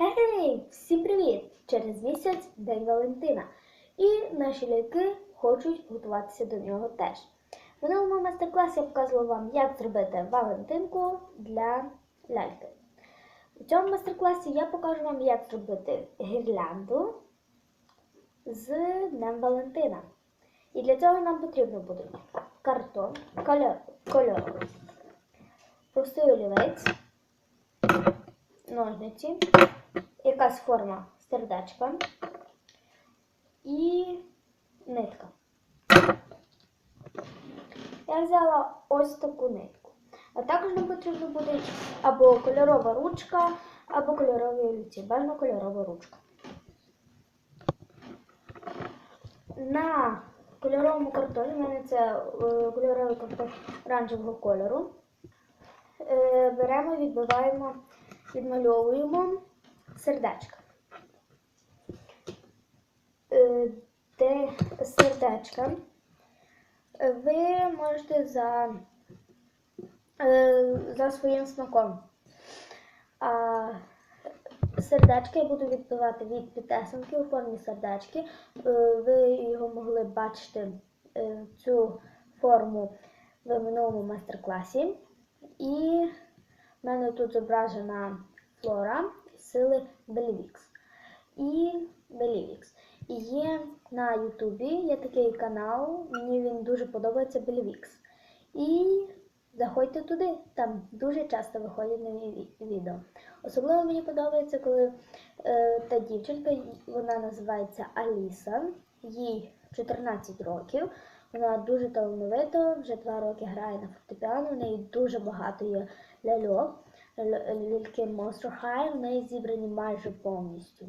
Гей, всім привіт! Через місяць День Валентина. І наші ляльки хочуть готуватися до нього теж. В минулому майстер-класі я показувала вам, як зробити Валентинку для ляльки. У цьому майстер-класі я покажу вам, як зробити гірлянду з Днем Валентина. І для цього нам потрібно буде картон, кольор, кольор, простий олівець, ножниці, якась форма сердечка і нитка. Я взяла ось таку нитку. А також нам потрібно буде або кольорова ручка, або кольорові олівці. Бажано кольорова ручка. На кольоровому картоні, в мене це е, кольоровий картон оранжевого кольору. Е, Беремо, відбиваємо, відмальовуємо сердечка. Е, Де сердечка ви можете за, е, за своїм смаком. А сердечки я буду відбивати від підтесанки у формі сердечки. Е, Ви його могли бачити цю форму в минулому майстер-класі. І в мене тут зображена флора сили Белівікс. І Белівікс. І є на Ютубі є такий канал, мені він дуже подобається Белівікс. І заходьте туди, там дуже часто виходять нові відео. Особливо мені подобається, коли е, та дівчинка, вона називається Аліса, їй 14 років. Вона дуже талановита, вже два роки грає на фортепіано, в неї дуже багато є ляльок. Л- Ляльки Monster High, в неї зібрані майже повністю.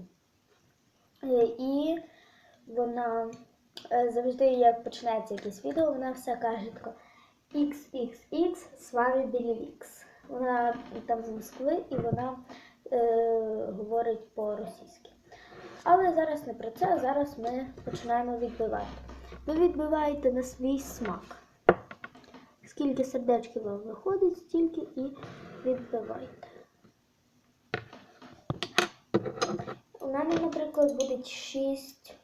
Е, І вона е, завжди, як починається якесь відео, вона все каже тако XXX з вами Білівікс. Вона там з Москви і вона е, говорить по-російськи. Але зараз не про це, зараз ми починаємо відбивати. Ви відбиваєте на свій смак. Скільки сердечків вам виходить, стільки і відбивайте. У мене, наприклад, буде 6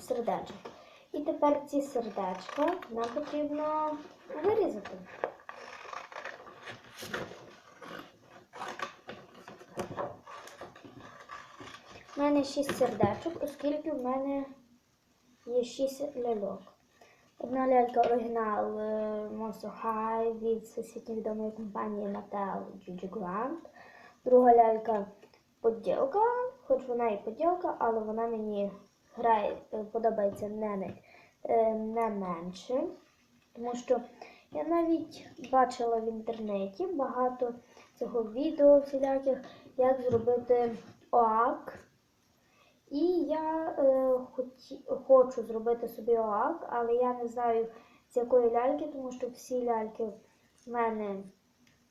сердечок. І тепер ці сердечка нам потрібно вирізати. У мене 6 сердечок, оскільки в мене є 6 ляльок. Одна лялька оригінал е, Monster High від всесвітньо відомої компанії Mattel Gigi Grant. Друга лялька поділка, хоч вона і поділка, але вона мені грає, е, подобається не, е, не менше. Тому що я навіть бачила в інтернеті багато цього відео всіляких, як зробити ОАК. Я е, хоті, хочу зробити собі ОАК, але я не знаю з якої ляльки, тому що всі ляльки в мене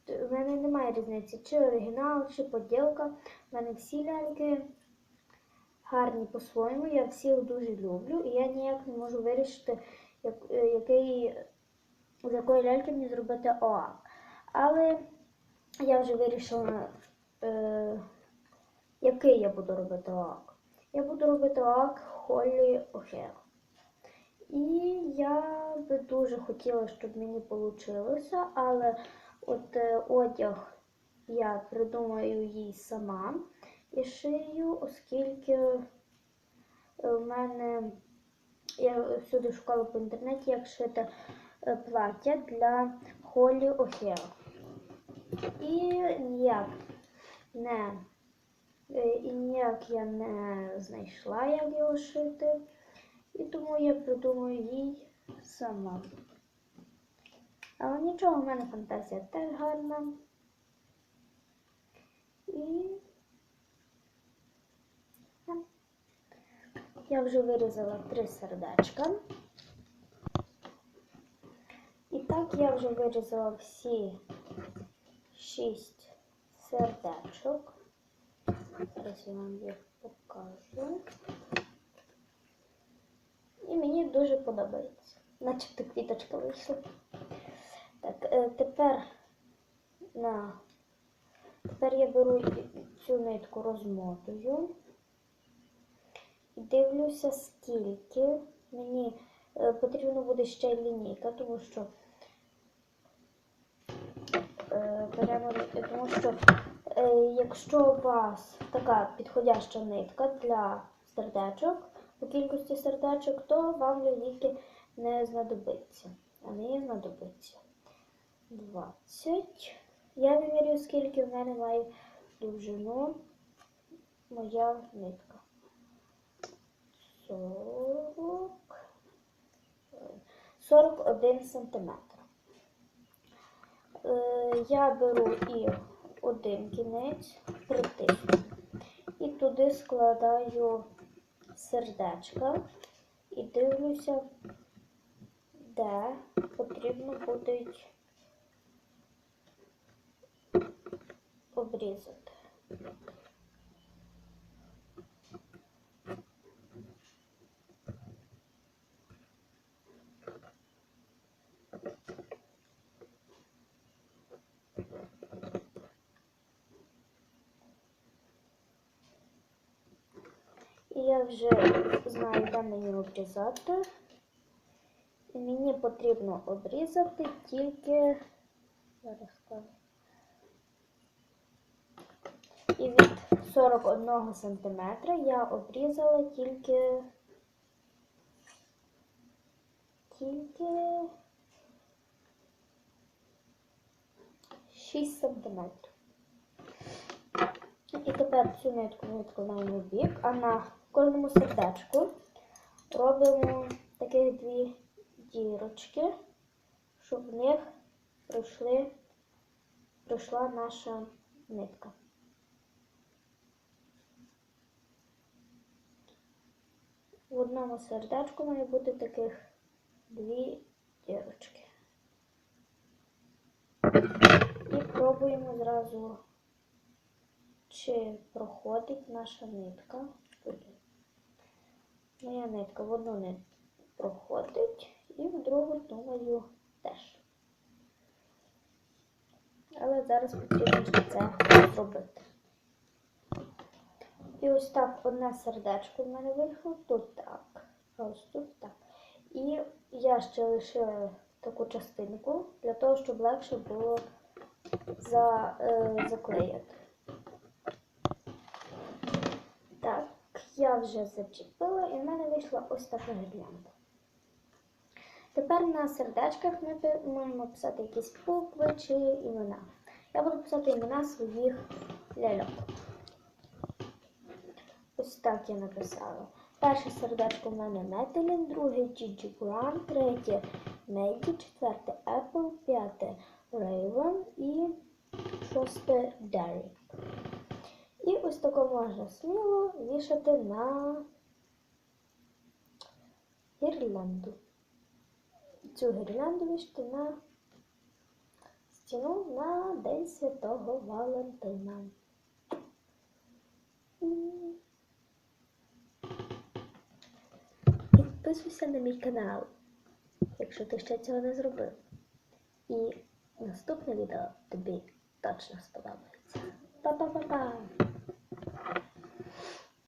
в мене немає різниці, чи оригінал, чи поділка. В мене всі ляльки гарні по-своєму, я всіх дуже люблю, і я ніяк не можу вирішити, як, е, який, з якої ляльки мені зробити ОАК. Але я вже вирішила, е, який я буду робити ОАК. Я буду робити ОАК Холлі Охер. І я би дуже хотіла, щоб мені вийшло, але от е, одяг я придумаю їй сама і шию, оскільки е, в мене я всюди шукала по інтернеті, як шити е, плаття для Холі Охер. І ніяк не і ніяк я не знайшла, як його шити. І тому я придумаю їй сама. Але нічого, в мене фантазія теж гарна. І я вже вирізала три сердечка. І так я вже вирізала всі шість сердечок. Зараз я вам їх покажу. І мені дуже подобається. Начебто квіточка вийшла. Так, е, тепер на Тепер я беру цю нитку, розмотую і дивлюся, скільки мені е, потрібно буде ще й лінійка, тому що е, тому що якщо у вас така підходяща нитка для сердечок, по кількості сердечок, то вам лінійки не знадобиться. А мені знадобиться 20. Я вимірюю, скільки в мене має довжину моя нитка. 40, е, 41 сантиметр. Е, Я беру і один кінець, притисну. І туди складаю сердечка і дивлюся, де потрібно буде обрізати. Я вже знаю, де мені обрізати. Мені потрібно обрізати тільки. Зараз скажу. І від 41 см я обрізала тільки. Тільки 6 см. І тепер цю нитку відкладаємо в бік, а на кожному сердечку робимо таких дві дірочки, щоб в них пройшли, пройшла наша нитка. В одному сердечку має бути таких дві дірочки. І пробуємо зразу чи проходить наша нитка туди. Моя нитка в одну не проходить і в другу, думаю, теж. Але зараз потрібно це зробити. І ось так одне сердечко в мене вийшло, тут так, ось тут так. І я ще лишила таку частинку для того, щоб легше було за, е, заклеїти. Так, я вже зачепила і в мене вийшла ось така гірлянда. Тепер на сердечках ми можемо писати якісь букви чи імена. Я буду писати імена своїх ляльок. Ось так я написала. Перше сердечко в мене Метелін, друге Gigi Brown, третє Меді, четверте Apple, п'яте Raven і шосте Derry. І ось тако можна сміло вішати на гірлянду. Цю гірлянду вішати на стіну на День Святого Валентина. Підписуйся на мій канал, якщо ти ще цього не зробив. І наступне відео тобі точно сподобається. Па-па-па-па!